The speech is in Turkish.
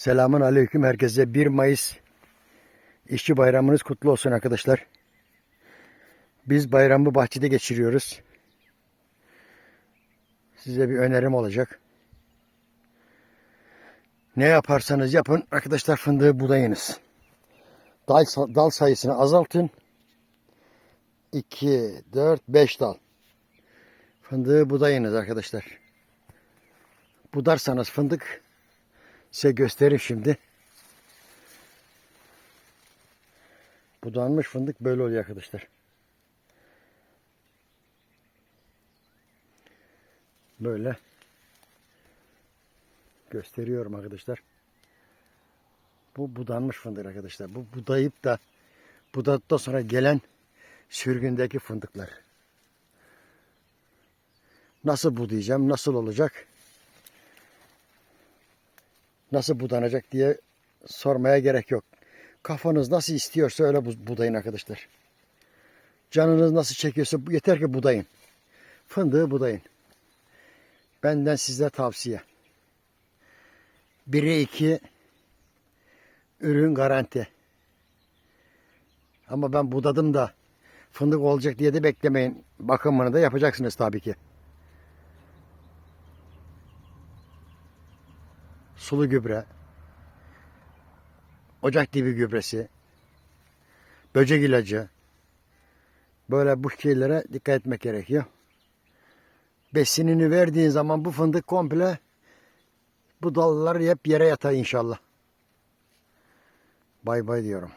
Selamun aleyküm herkese. 1 Mayıs işçi bayramınız kutlu olsun arkadaşlar. Biz bayramı bahçede geçiriyoruz. Size bir önerim olacak. Ne yaparsanız yapın arkadaşlar fındığı budayınız. Dal, dal sayısını azaltın. 2, 4, 5 dal. Fındığı budayınız arkadaşlar. Budarsanız fındık size göstereyim şimdi. Budanmış fındık böyle oluyor arkadaşlar. Böyle gösteriyorum arkadaşlar. Bu budanmış fındık arkadaşlar. Bu budayıp da budadıktan sonra gelen sürgündeki fındıklar. Nasıl budayacağım? Nasıl olacak? Nasıl budanacak diye sormaya gerek yok. Kafanız nasıl istiyorsa öyle bu- budayın arkadaşlar. Canınız nasıl çekiyorsa yeter ki budayın. Fındığı budayın. Benden size tavsiye. 1'e 2 ürün garanti. Ama ben budadım da fındık olacak diye de beklemeyin. Bakımını da yapacaksınız tabii ki. Sulu gübre, ocak dibi gübresi, böcek ilacı, böyle bu şeylere dikkat etmek gerekiyor. Besinini verdiğin zaman bu fındık komple bu dallar hep yere yatar inşallah. Bay bay diyorum.